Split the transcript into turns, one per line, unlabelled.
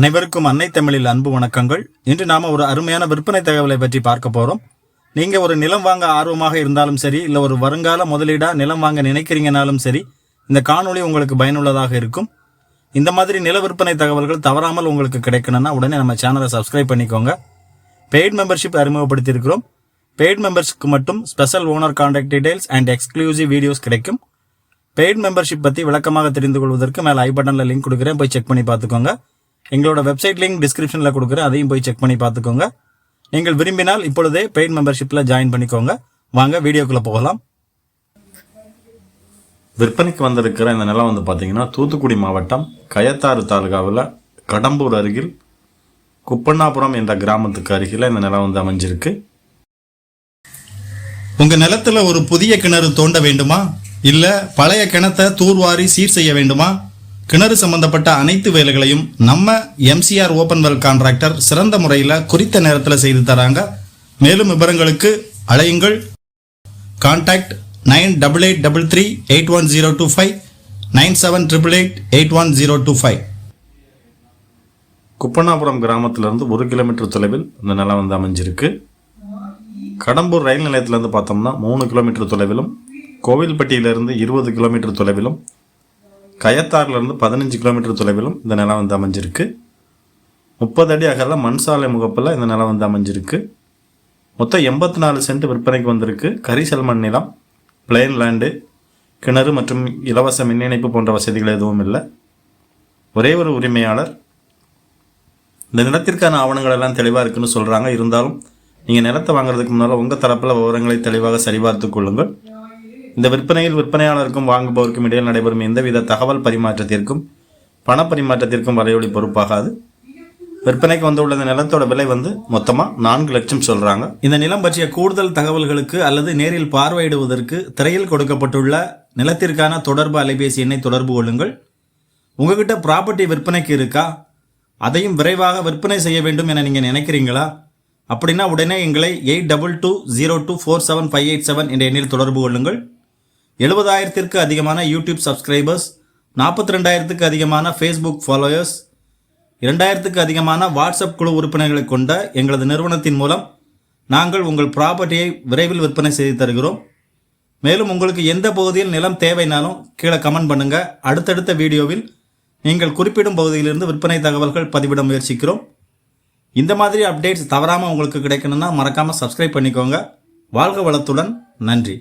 அனைவருக்கும் அன்னை தமிழில் அன்பு வணக்கங்கள். இன்று நாம ஒரு அருமையான விற்பனை தகவலை பற்றி பார்க்க போறோம். நீங்க ஒரு நிலம் வாங்க ஆர்வமாக இருந்தாலும் சரி இல்ல ஒரு வருங்கால முதலீடா நிலம் வாங்க நினைக்கிறீங்கனாலும் சரி இந்த காணொளி உங்களுக்கு பயனுள்ளதாக இருக்கும். இந்த மாதிரி நில விற்பனை தகவல்கள் தவறாமல் உங்களுக்கு கிடைக்கணும்னா உடனே நம்ம சேனலை சப்ஸ்கிரைப் பண்ணிக்கோங்க. Paid membership அறிமுகப்படுத்தியிருக்கிறோம். பெய்ட் மெம்பர்ஸ்க்கு மட்டும் special owner contact details and exclusive videos கிடைக்கும். பெய்ட் மெம்பர்ஷிப் பற்றி விளக்கமாக தெரிந்து கொள்வதற்கு மேலே ஐ பட்டனில் லிங்க் கொடுக்குறேன். போய் செக் பண்ணி பார்த்துக்கோங்க. எங்களோட வெப்சைட் லிங்க் டிஸ்கிரிப்ஷனில் கொடுக்குறேன். அதையும் போய் செக் பண்ணி பார்த்துக்கோங்க. நீங்கள் விரும்பினால் இப்பொழுதே பெய்ட் மெம்பர்ஷிப்பில் ஜாயின் பண்ணிக்கோங்க. வாங்க வீடியோக்குள்ளே போகலாம். விற்பனைக்கு வந்திருக்கிற இந்த நிலம் வந்து பார்த்தீங்கன்னா தூத்துக்குடி மாவட்டம் கயத்தாறு தாலுகாவில் கடம்பூர் அருகில் குப்பண்ணாபுரம் என்ற கிராமத்துக்கு அருகில் இந்த நிலம் வந்து அமைஞ்சிருக்கு. உங்கள் நிலத்துல ஒரு புதிய கிணறு தோண்ட வேண்டுமா? இல்லை பழைய கிணத்தை தூர்வாரி சீர் செய்ய வேண்டுமா? கிணறு சம்பந்தப்பட்ட அனைத்து வேலைகளையும் நம்ம எம்சிஆர் ஓபன் வெல் கான்ட்ராக்டர் சிறந்த முறையில் குறித்த நேரத்தில் செய்து தராங்க. மேலும் விவரங்களுக்கு அழையுங்கள். Contact nine double eight double three eight one zero two five nine seven triple eight eight one zero two five Kuppannapuram கிராமத்திலிருந்து ஒரு கிலோமீட்டர் தொலைவில் இந்த நிலம் வந்து அமைஞ்சிருக்கு. கடம்பூர் ரயில் நிலையத்திலேருந்து பார்த்தோம்னா மூணு கிலோமீட்டர் தொலைவிலும் கோவில்பட்டியிலிருந்து இருபது கிலோமீட்டர் தொலைவிலும் கயத்தாறுலேருந்து பதினஞ்சு கிலோமீட்டர் தொலைவிலும் இந்த நிலம் வந்து அமைஞ்சிருக்கு. முப்பது அடி அகல மண் சாலை முகப்பில் இந்த நிலம் வந்து அமைஞ்சிருக்கு. மொத்தம் எண்பத்தி நாலு சென்ட் விற்பனைக்கு வந்திருக்கு. கரிசல் மண் நிலம் பிளெயின் லேண்டு கிணறு மற்றும் இலவச மின் இணைப்பு போன்ற வசதிகள் எதுவும் இல்லை. ஒரே ஒரு உரிமையாளர். இந்த நிலத்திற்கான ஆவணங்கள் எல்லாம் தெளிவாக இருக்குன்னு சொல்கிறாங்க இருந்தாலும் நீங்கள் நிலத்தை வாங்குறதுக்கு முன்னால் உங்கள் தரப்பில் விவரங்களை தெளிவாக சரிபார்த்து கொள்ளுங்கள். இந்த விற்பனையில் விற்பனையாளருக்கும் வாங்குபவருக்கும் இடையில் நடைபெறும் எந்தவித தகவல் பரிமாற்றத்திற்கும் பண பரிமாற்றத்திற்கும் வரையொலி பொறுப்பாகாது. விற்பனைக்கு வந்துள்ள இந்த நிலத்தோட விலை வந்து மொத்தமாக நான்கு லட்சம் சொல்கிறாங்க இந்த நிலம் பற்றிய கூடுதல் தகவல்களுக்கு அல்லது நேரில் பார்வையிடுவதற்கு திரையில் கொடுக்கப்பட்டுள்ள நிலத்திற்கான தொடர்பு அலைபேசி எண்ணை தொடர்பு கொள்ளுங்கள். உங்ககிட்ட ப்ராப்பர்ட்டி விற்பனைக்கு இருக்கா? அதையும் விரைவாக விற்பனை செய்ய வேண்டும் என நீங்கள் நினைக்கிறீங்களா? அப்படின்னா உடனே எங்களை eight double two zero two four seven five eight seven என்ற எண்ணில் தொடர்பு கொள்ளுங்கள். எழுபதாயிரத்திற்கு அதிகமான யூடியூப் சப்ஸ்கிரைபர்ஸ் நாற்பத்தி ரெண்டாயிரத்துக்கு அதிகமான ஃபேஸ்புக் ஃபாலோயர்ஸ் இரண்டாயிரத்துக்கு அதிகமான வாட்ஸ்அப் குழு உறுப்பினர்களை கொண்ட எங்களது நிறுவனத்தின் மூலம் நாங்கள் உங்கள் ப்ராப்பர்ட்டியை விரைவில் விற்பனை செய்து தருகிறோம். மேலும் உங்களுக்கு எந்த பகுதியில் நிலம் தேவைனாலும் கீழே கமெண்ட் பண்ணுங்க. அடுத்தடுத்த வீடியோவில் நீங்கள் குறிப்பிடும் பகுதியிலிருந்து விற்பனை தகவல்கள் பதிவிட முயற்சிக்கிறோம். இந்த மாதிரி அப்டேட்ஸ் தவறாமல் உங்களுக்கு கிடைக்கணும்னா மறக்காமல் சப்ஸ்கிரைப் பண்ணிக்கோங்க. வாழ்க வளத்துடன் நன்றி.